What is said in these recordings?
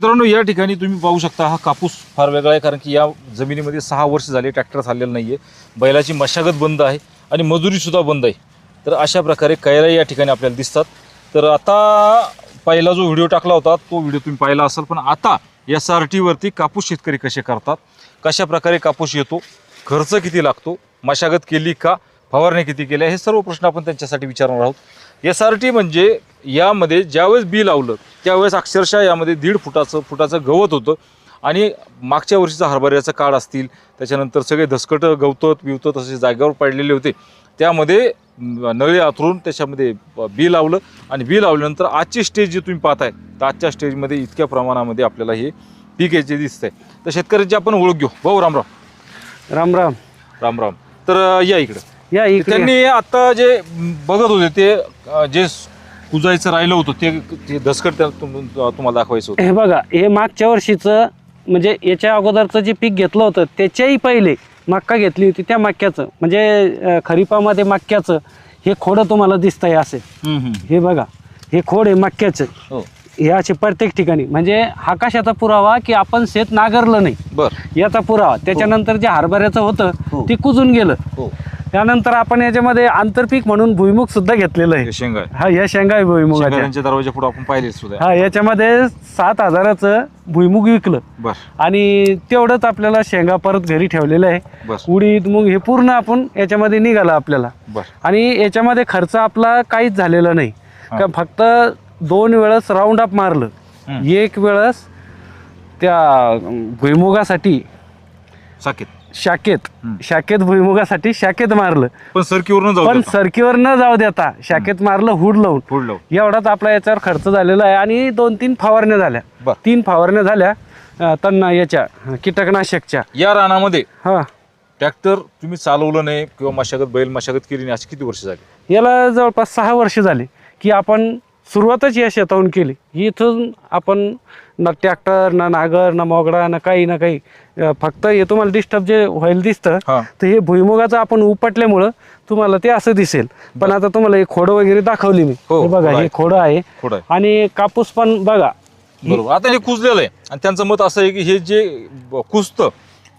मित्रांनो या ठिकाणी तुम्ही पाहू शकता हा कापूस फार वेगळा आहे कारण की या जमिनीमध्ये सहा वर्ष झाले ट्रॅक्टर चाललेलं नाही आहे बैलाची मशागत बंद आहे आणि मजुरीसुद्धा बंद आहे. तर अशा प्रकारे कैऱ्या या ठिकाणी आपल्याला दिसतात. तर आता पहिला जो व्हिडिओ टाकला होता तो व्हिडिओ तुम्ही पाहिला असाल पण आता एस आर टीवरती कापूस शेतकरी कसे करतात कशा प्रकारे कापूस येतो खर्च किती लागतो मशागत केली का फवारणी किती केल्या हे सर्व प्रश्न आपण त्यांच्यासाठी विचारणार आहोत. एस आर टी म्हणजे यामध्ये ज्यावेळेस बी लावलं त्यावेळेस अक्षरशः यामध्ये दीड फुटाचं फुटाचं गवत होतं. आणि मागच्या वर्षीचा हरभऱ्याचं काळ असतील त्याच्यानंतर सगळे धसकटं गवतत बिवतत असे जागेवर पडलेले होते. त्यामध्ये नळे आथरून त्याच्यामध्ये ब- लावलं आणि बी लावल्यानंतर आजची स्टेज जी तुम्ही पाहताय तर आजच्या स्टेजमध्ये इतक्या प्रमाणामध्ये आपल्याला हे पीक याचे दिसतंय. तर शेतकऱ्यांची आपण ओळख घेऊ. भाऊ रामराव राम. राम राम. राम तर या इकडं. या इकडे त्यांनी आता जे बघत होते ते जे कुजायचं राहिलं होतं ते ते त्या तुम- तुम्हाला दाखवायचं होतं. हे बघा हे मागच्या वर्षीचं म्हणजे याच्या अगोदरचं जे पीक घेतलं होतं त्याच्याही पहिले मक्का घेतली होती त्या मक्याचं म्हणजे अं, खरीपामध्ये मक्याचं हे खोडं तुम्हाला दिसतंय असे. हे बघा हे खोड आहे मक्याचं हो. हे असे प्रत्येक ठिकाणी. म्हणजे हा कशाचा पुरावा की आपण शेत नांगरलं नाही. बर. याचा पुरावा. त्याच्यानंतर जे हरभऱ्याचं होतं हो. ते कुजून गेलं. हो. त्यानंतर आपण याच्यामध्ये आंतरपीक म्हणून भुईमुग सुद्धा घेतलेलं आहे. हे शेंगा हा या शेंगा शेंगाऱ्यांच्या दरवाजा पुढे आपण पाहिले सुद्धा. हा याच्यामध्ये सात हजाराचं भुईमुग विकलं. आणि तेवढंच आपल्याला शेंगा परत घरी ठेवलेलं आहे. उडीद मूग हे पूर्ण आपण याच्यामध्ये निघालं आपल्याला. आणि याच्यामध्ये खर्च आपला काहीच झालेला नाही. हा. का फक्त दोन वेळेस राऊंड अप मारलं. एक वेळेस त्या भुईमुगासाठी साकेत शाखेत. शाखेत भुईमुगासाठी शाखेत मारलं. पण सरकीवरून जाऊ पण. सरकीवर न जाऊ देता. शाखेत मारलं हुड लावून. पुढं लावू. एवढाच आपला याच्यावर खर्च झालेला आहे आणि दोन तीन फवारण्या झाल्या. तीन फवारण्या झाल्या अं, तन्ना याच्या कीटकनाशकच्या. या रानामध्ये हा. ट्रॅक्टर तुम्ही चालवलं नाही किंवा मशागत बैल मशागत केली नाही अशी किती वर्ष झाली? याला जवळपास सहा वर्ष झाली की आपण सुरुवातच या शेताहून केली. इथून आपण ना ट्रॅक्टर ना नागर ना मोगडा ना काही ना काही फक्त हे तुम्हाला डिस्टर्ब जे व्हायला दिसतं तर हे भुईमुगाचं आपण उपटल्यामुळं तुम्हाला ते असं दिसेल. पण आता तुम्हाला हे खोडं वगैरे दाखवली मी. हो, बघा खोडं हे. खोडं आहे. आणि कापूस पण बघा. बरोबर. आता हे कुजलेलं आहे. आणि त्यांचं मत असं आहे की हे जे कुजतं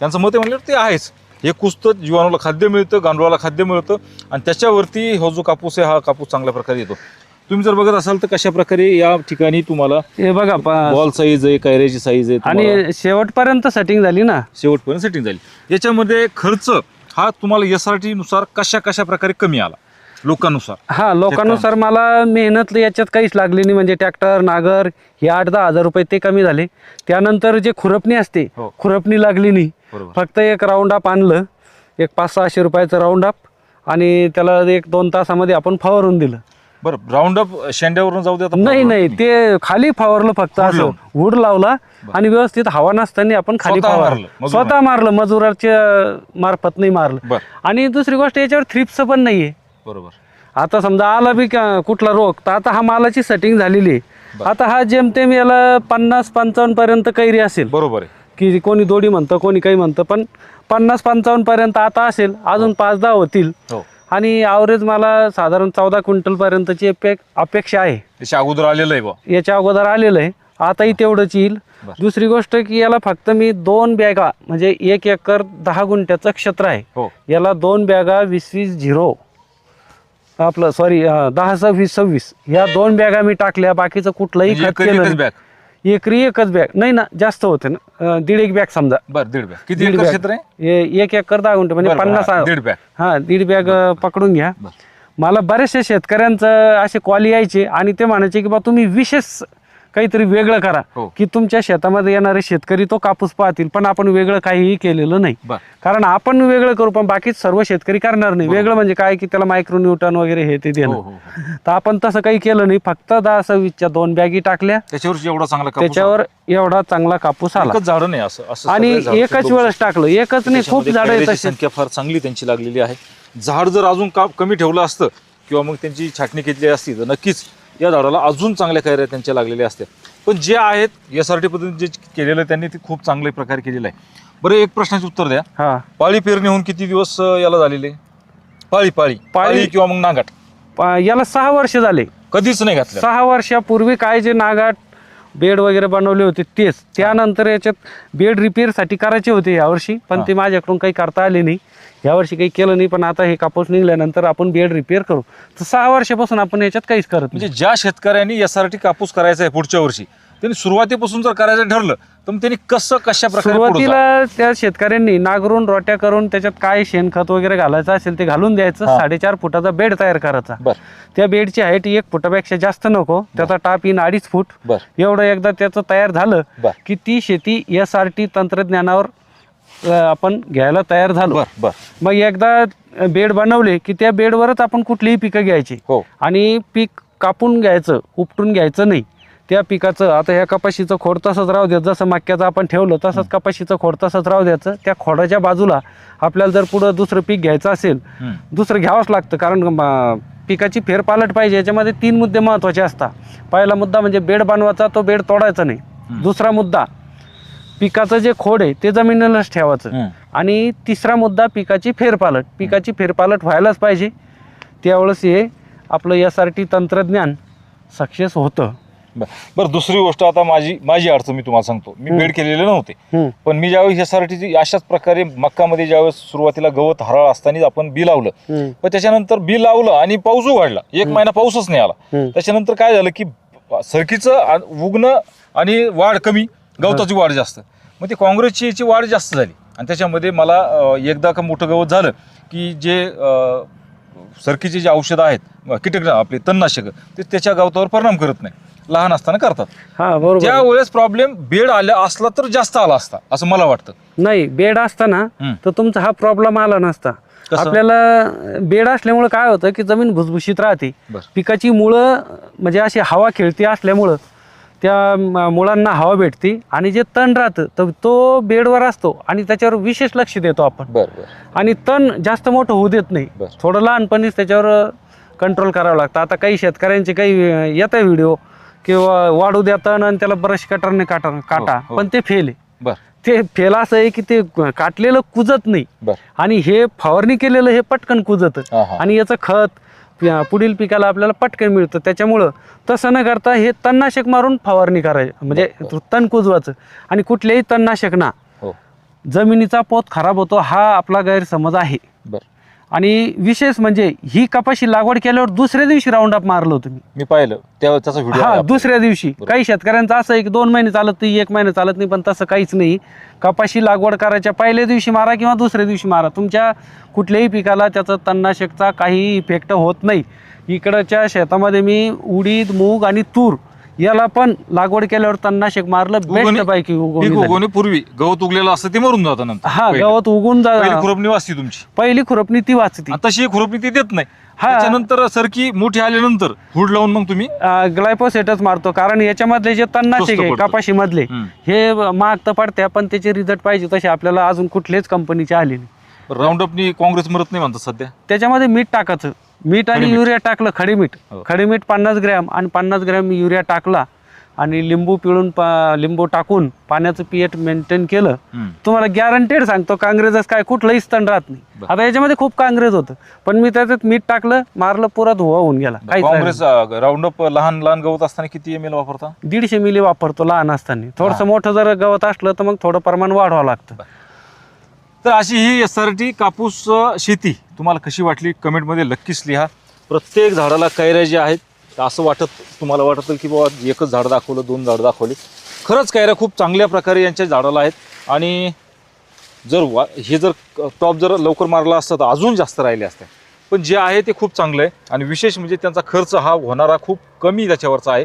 त्यांचं मत म्हणल्यावर ते आहेच. हे कुजतं जीवाणूला खाद्य मिळतं गांडुळाला खाद्य मिळतं. आणि त्याच्यावरती हा जो कापूस आहे हा कापूस चांगल्या प्रकारे येतो. तुम्ही जर बघत असाल तर कशा प्रकारे या ठिकाणी तुम्हाला हे बघा प- बॉल साईज आहे कैऱ्याची साईज आहे तुम्हाला आणि शेवटपर्यंत सेटिंग झाली ना? शेवटपर्यंत सेटिंग झाली. याच्यामध्ये खर्च हा तुम्हाला एस आर टी नुसार कशा कशा प्रकारे कमी आला लोकांनुसार? हा लोकांनुसार मला मेहनत याच्यात काहीच लागली नाही म्हणजे ट्रॅक्टर नागर हे आठ दहा हजार रुपये ते कमी झाले. त्यानंतर जे खुरपणी असते हो. खुरपणी लागली नाही. बरोबर. फक्त एक राऊंड अप आणलं एक पाच सहाशे रुपयाचं राऊंड अप आणि त्याला एक दोन तासामध्ये आपण फवारून दिलं. बरं राऊंड अप शेंड्यावरून जाऊ दे आता नाही. नाही ते खाली फवारलं फक्त असं. हुड लावला आणि व्यवस्थित हवा नसताना आपण खाली फवारलं. स्वतः मारलं. मजुराच्या मार्फत नाही मारलं. आणि दुसरी गोष्ट याच्यावर थ्रिप्स पण नाहीये. बरोबर. आता समजा आला बी का- कुठला रोग तर आता हा मालाची सेटिंग झालेली आहे. आता हा जेमतेम याला पन्नास पंचावन्न पर्यंत कैरी असेल. बरोबर आहे. की कोणी दोडी म्हणतं कोणी काही म्हणतं पण पन्नास पंचावन्न पर्यंत आता असेल अजून पाच दहा होतील. हो. आणि ॲव्हरेज मला साधारण चौदा क्विंटल पर्यंतची अपे अपेक्षा आहे. त्याच्या अगोदर आलेलं आहे बा. याच्या अगोदर आलेलं आहे. आताही तेवढंच येईल. बरं. दुसरी गोष्ट की याला फक्त मी दोन बॅगा म्हणजे एक एकर दहा गुंठ्याचं क्षेत्र आहे. हो. याला दोन बॅगा वीस वीस झिरो. आपलं सॉरी दहा सव्वीस सव्वीस ह्या दोन बॅगा मी टाकल्या बाकीचं कुठलंही म्हणजे खत केलं एकच नाही. बॅग. एकरी एकच बॅग. नाही ना जास्त होते ना. अं, दीड एक बॅग समजा. बरं दीड बॅग. किती दीड एकर बॅग. क्षेत्र आहे? एक एकर दहा गुंठे म्हणजे बरं, बरं, पन्नास हा, दीड बॅग. हा दीड बॅग अं, पकडून घ्या. बरं. मला बरेचसे शेतकऱ्यांचं असे कॉल यायचे आणि ते म्हणायचे की बा तुम्ही विशेष काहीतरी वेगळं करा हो. की तुमच्या शेतामध्ये येणारे शेतकरी तो कापूस पाहतील पण आपण वेगळं काहीही केलेलं नाही. बरं. कारण आपण वेगळं करू पण बाकी सर्व शेतकरी करणार नाही. वेगळं म्हणजे काय की त्याला मायक्रो न्यूटन वगैरे हे ते हो देणं. हो हो. तर आपण तसं काही केलं नाही. फक्त दहा सव्वीसच्या दोन बॅगी टाकल्या. त्याच्यावर एवढा चांगला कापूस त्याच्यावर एवढा चांगला कापूस आला. एकच झाडं नाही असं असं आणि सगळे झाडं एकच बघू वेळेस टाकलं. एकच नाही खूप त्याच्यामध्ये झाडं कैऱ्याची संख्या फार चांगली त्यांची लागलेली आहे. झाड जर अजून का कमी ठेवलं असतं किंवा मग त्यांची छाटणी केली असती तर नक्कीच या झाडाला अजून चांगल्या कैऱ्या त्यांच्या लागलेल्या असत्या पण जे आहेत एस आर टी पद्धतीने जे केलेलं आहे त्यांनी ते खूप चांगल्या प्रकारे केलेलं आहे बरं एक प्रश्नाचं उत्तर द्या. हा. पाळी पेरणी होऊन किती दिवस अं, याला झालेले पाळी पाळी. पाळी किंवा मग नागाट. प- याला सहा वर्ष झाले. कधीच नाही घातलं. सहा वर्षापूर्वी काय जे नागाट बेड वगैरे बनवले होते तेच. त्यानंतर याच्यात बेड रिपेअरसाठी करायचे होते यावर्षी पण ते माझ्याकडून काही करता आले नाही. यावर्षी काही केलं नाही पण आता हे कापूस निघाल्यानंतर आपण बेड रिपेअर करू. तर सहा वर्षापासून आपण याच्यात काहीच करत म्हणजे ज्या शेतकऱ्यांनी यासाठी कापूस करायचा आहे पुढच्या वर्षी त्यांनी सुरुवातीपासून जर करायचं ठरलं तर मग त्यांनी कसं कशा प्रकारे पुढं जावं? सुरुवातीला त्या शेतकऱ्यांनी नागरून रोट्या करून त्याच्यात काय शेणखत वगैरे घालायचं असेल ते घालून द्यायचं हा. साडेचार फुटाचा बेड तयार करायचा. बर. त्या बेडची हाईट एक फुटापेक्षा जास्त नको त्याचा टाप इन अडीच फूट. बर. एवढं एकदा त्याचं तयार झालं बर. की ती शेती एस आर टी तंत्रज्ञानावर अं, आपण घ्यायला तयार झालो. बर बर. मग एकदा बेड बनवले की त्या बेडवरच आपण कुठलीही पिकं घ्यायची. हो. आणि पीक कापून घ्यायचं उपटून घ्यायचं नाही. त्या पिकाचं आता ह्या कपाशीचं खोड तसंच राहू द्यायचं जसं मक्याचं आपण ठेवलं तसंच कपाशीचं खोड तसंच राहू द्यायचं. त्या खोडाच्या बाजूला आपल्याला जर पुढं दुसरं पीक घ्यायचं असेल हम्म. दुसरं घ्यावंच लागतं. कारण म, पिकाची फेरपालट पाहिजे. याच्यामध्ये तीन मुद्दे महत्त्वाचे असतात. पहिला मुद्दा म्हणजे बेड बनवायचा तो बेड तोडायचा नाही. दुसरा मुद्दा पिकाचं जे खोड आहे ते जमिनीलाच ठेवायचं. आणि तिसरा मुद्दा पिकाची फेरपालट. पिकाची फेरपालट व्हायलाच पाहिजे. त्यावेळेस हे आपलं एस आर टी तंत्रज्ञान सक्सेस होतं. बर. दुसरी गोष्ट आता माझी माझी अडचण मी तुम्हाला सांगतो. मी बेड केलेले नव्हते. पण मी ज्यावेळी यासाठी अशाच प्रकारे मक्कामध्ये ज्यावेळेस सुरुवातीला गवत हराळ असतानाच आपण बी लावलं. पण त्याच्यानंतर बी लावलं आणि पाऊस उघडला. एक महिना पाऊसच नाही आला. त्याच्यानंतर काय झालं की सरकीचं उगणं आणि वाढ कमी गवताची वाढ जास्त. मग ती काँग्रेसची याची वाढ जास्त झाली. आणि त्याच्यामध्ये मला एकदा का मोठं गवत झालं की जे सरकीचे जे औषधं आहेत कीटक आपले तणनाशक ते त्याच्या गवतावर परिणाम करत नाही. लहान असताना करतात. हा बरोबर. त्यावेळेस प्रॉब्लेम बेड आला असला तर जास्त आला असता असं मला वाटतं. नाही बेड असताना. तर तुमचा हा प्रॉब्लेम आला नसता? आपल्याला बेड असल्यामुळं काय होतं की जमीन भुसभुशीत राहते. पिकाची मुळं म्हणजे अशी हवा खेळती असल्यामुळं त्या म- मुळांना हवा भेटते आणि जे तण राहतं तर तो बेडवर असतो आणि त्याच्यावर विशेष लक्ष देतो आपण. बरं बरं. आणि तण जास्त मोठं होऊ देत नाही. थोडं लहानपणीच त्याच्यावर कंट्रोल करावं लागतं. आता काही शेतकऱ्यांचे काही येत आहे व्हिडिओ किंवा वाढू द्या तण आणि त्याला ब्रश कटरने काटा काटा. हो. पण ते फेल आहे. बरं. ते फेल असं आहे की ते काटलेलं कुजत नाही. बरं. आणि हे फवारणी केलेलं हे पटकन कुजत. हा, हा. आणि याचं खत पि- पुढील पिकाला आपल्याला पटकन मिळतं. त्याच्यामुळं तसं न करता हे तणनाशक मारून फवारणी करायची. म्हणजे तण कुजवायचं. आणि कुठलेही तणनाशक ना हो. जमिनीचा पोत खराब होतो हा आपला गैरसमज आहे. बरं. आणि विशेष म्हणजे ही कपाशी लागवड केल्यावर दुसऱ्या दिवशी राऊंड अप मारलं होतं मी. मी पाहिलं. त्या त्याचा व्हिडिओ हा दुसऱ्या दिवशी. काही शेतकऱ्यांचं असं आहे की दोन महिने चालत नाही एक महिने चालत नाही पण तसं काहीच नाही. कपाशी लागवड करायच्या पहिल्या दिवशी मारा किंवा दुसऱ्या दिवशी मारा. तुमच्या कुठल्याही पिकाला त्याचा तणनाशकचा काही इफेक्ट होत नाही. इकडच्या शेतामध्ये मी उडीद मूग आणि तूर याला पण लागवड केल्यावर तणनाशक मारलं बेस्ट पैकी उगवून झाली. उगवणे पूर्वी गवत उगलेलं असतं ते मरून जातं नंतर हा पहिलं. गवत उगून पहिली जा खुरपणी वाचती तुमची पहिली खुरपणी ती वाचती आता तशी खुरपणी ती देत नाही हा. त्याच्यानंतर सरकी मोठी आल्यानंतर हुड लावून मग तुम्ही ग्लायपोसेटच मारतो कारण याच्यामधले जे तणनाशक स्वस्त आहे पडतं. कपाशी मधले हम्म. हे महाग तर पडते पण त्याचे रिझल्ट पाहिजे तसे आपल्याला अजून कुठल्याच कंपनीचे आले नाही राऊंड अपनी काँग्रेस मरत नाही म्हणतात सध्या त्याच्यामध्ये मीठ टाकायचं मीठ आणि मीठ. युरिया टाकलं खडी मीठ हो. खडी मीठ पन्नास ग्रॅम आणि पन्नास ग्रॅम युरिया टाकला आणि लिंबू पिळून पा- लिंबू टाकून पाण्याचं पीएच मेंटेन केलं हम्म. तुम्हाला गॅरंटेड सांगतो काँग्रेस काय कुठलंही स्तन राहत नाही बरं. आता याच्यामध्ये खूप काँग्रेस होतं पण मी त्याच्यात मीठ टाकलं मारलं पुरा धुवा होऊन गेला काहीच राहिलं काँग्रेस राऊंड अप लहान लहान गवत असताना किती एम एल वापरता नाही. दीडशे मिली वापरतो लहान असताना थोडंसं. मोठं जर गवत असलं तर मग थोडं प्रमाण वाढवावं लागतं तर अशी ही एस आर टी कापूस शेती तुम्हाला कशी वाटली? कमेंटमध्ये नक्कीच लिहा. प्रत्येक झाडाला कैऱ्या ज्या आहेत असं वाटत तुम्हाला वाटतं की बाबा एकच झाड दाखवलं दोन झाड दाखवली. खरंच कैऱ्या खूप चांगल्या प्रकारे यांच्या झाडाला आहेत. आणि जर वा हे जर टॉप जर लवकर मारला असता तर अजून जास्त राहिले असते. पण जे आहे ते खूप चांगलं आहे. आणि विशेष म्हणजे त्यांचा खर्च हा होणारा खूप कमी त्याच्यावरचा आहे.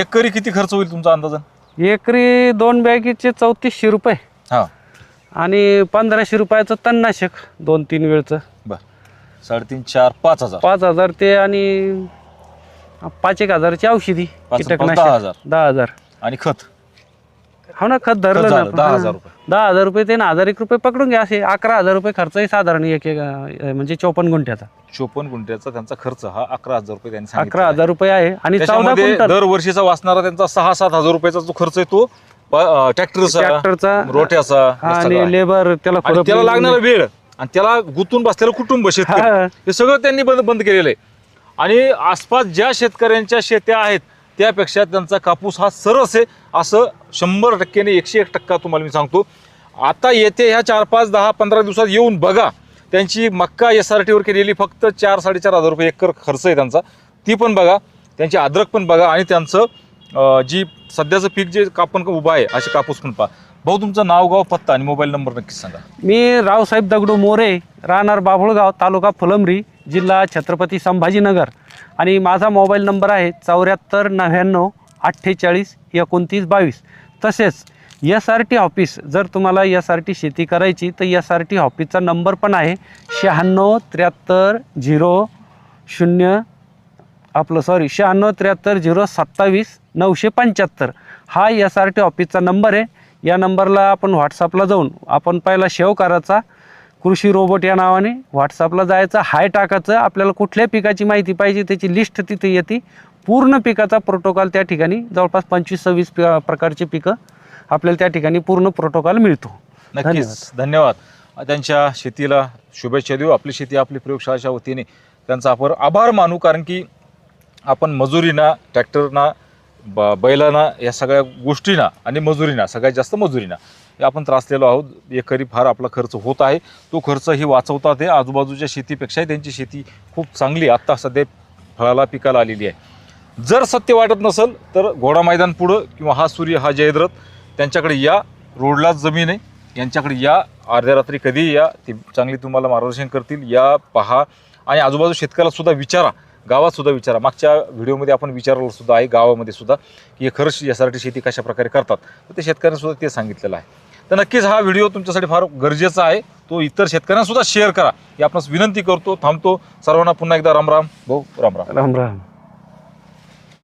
एकरी किती खर्च होईल तुमचा अंदाजन? एकरी दोन बॅगेचे चौतीसशे रुपये. हां. आणि पंधराशे रुपयाचं तणनाशक दोन तीन वेळचं बरं साडेतीन चार पाच हजार पाच हजार ते आणि पाच एक हजारची औषधी पाच- पाच- कीटकनाशक दहा हजार. दहा हजार आणि खत हो ना खत धरलं ना झालं, आपण. दहा हा. हजार रुपये. दहा हजार रुपये ते ना हजार एक रुपये पकडून घ्या असे अकरा हजार रुपये खर्च आहे साधारण एक एक अं, म्हणजे चौपन्न गुंठ्याचा चोपन्न गुंठ्याचा त्यांचा खर्च हा अकरा हजार रुपये त्यांनी सांगितलेला अकरा आहे. हजार रुपये आहे आणि चौदा त्याच्यामध्ये क्विंटल दरवर्षीचा वाचणारा त्यांचा सहा सात हजार रुपयाचा जो खर्च आहे तो ट्रॅक्टरचा ट्रॅक्टरचा रोट्याचा आणि. लेबर त्याला आणि त्याला लागणारा वेळ आणि त्याला गुंतून बसलेलं कुटुंब शेतकरी. हा. हे सगळं त्यांनी बंद बंद केलेलं आहे. आणि आसपास ज्या शेतकऱ्यांच्या शेत्या आहेत त्यापेक्षा त्यांचा कापूस हा सरस आहे. असं शंभर टक्क्याने एकशे एक टक्का तुम्हाला मी सांगतो. आता येते ह्या चार पाच दहा पंधरा दिवसात येऊन बघा. त्यांची मक्का एस आर टीवर केलेली फक्त चार साडेचार हजार रुपये एकर खर्च आहे त्यांचा. ती पण बघा. त्यांची अद्रक पण बघा. आणि त्यांचं जी सध्याचं पीक जे कापण उभं आहे असे कापूस पण पहा. भाऊ तुमचं नाव गाव पत्ता आणि मोबाईल नंबर नक्कीच सांगा. मी रावसाहेब दगडू मोरे राहणार बाभुळगाव तालुका फुलंब्री जिल्हा छत्रपती संभाजीनगर. आणि माझा मोबाईल नंबर आहे चौऱ्याहत्तर नव्याण्णव अठ्ठेचाळीस एकोणतीस बावीस. तसेच एस आर टी ऑफिस जर तुम्हाला एस आर टी शेती करायची तर एस आर टी ऑफिसचा नंबर पण आहे शहाण्णव त्र्याहत्तर झिरो शून्य आपलं सॉरी शहाण्णव त्र्याहत्तर झिरो सत्तावीस नऊशे पंच्याहत्तर. हा एस आर टी ऑफिसचा नंबर आहे. या नंबरला आपण व्हॉट्सअपला जाऊन आपण पहिला शेव करायचा. कृषी रोबोट या नावाने व्हॉट्सअपला जायचं. हाय टाकायचं. आपल्याला कुठल्या पिकाची माहिती पाहिजे त्याची लिस्ट तिथे येते. पूर्ण पिकाचा प्रोटोकॉल त्या ठिकाणी जवळपास पंचवीस सव्वीस पि प्रकारची पिकं आपल्याला त्या ठिकाणी पूर्ण प्रोटोकॉल मिळतो. नक्कीच. धन्यवाद. त्यांच्या शेतीला शुभेच्छा देऊ. आपली शेती आपली प्रयोगशाळेच्या वतीने त्यांचा आपण आभार मानू कारण की आपण मजुरीना ट्रॅक्टरना ब बैलांना या सगळ्या गोष्टींना आणि मजुरीना सगळ्यात जास्त मजुरीना हे आपण त्रासलेलो आहोत. एकरी फार आपला खर्च होत आहे. तो खर्चही वाचवतात आहे आजूबाजूच्या शेतीपेक्षाही त्यांची शेती खूप चांगली आत्ता सध्या फळाला पिकाला आलेली आहे. जर सत्य वाटत नसेल तर घोडा मैदान पुढं किंवा हा सूर्य हा जयद्रथ त्यांच्याकडे या रोडलाच जमीन आहे. यांच्याकडे या अर्ध्या रात्री कधीही या. ते चांगली तुम्हाला मार्गदर्शन करतील. या पहा. आणि आजूबाजू शेतकऱ्याला सुद्धा विचारा. गावात सुद्धा विचारा. मागच्या व्हिडिओमध्ये आपण विचारलं सुद्धा आहे गावामध्ये सुद्धा की हे खरंच यासाठी शेती कशा प्रकारे करतात? तर ते शेतकऱ्यांना सुद्धा ते सांगितलेलं आहे. तर नक्कीच हा व्हिडिओ तुमच्यासाठी फार गरजेचा आहे. तो इतर शेतकऱ्यांना सुद्धा शेअर करा. ही आपण विनंती करतो थांबतो. सर्वांना पुन्हा एकदा राम राम भाऊ रामराम. राम राम राम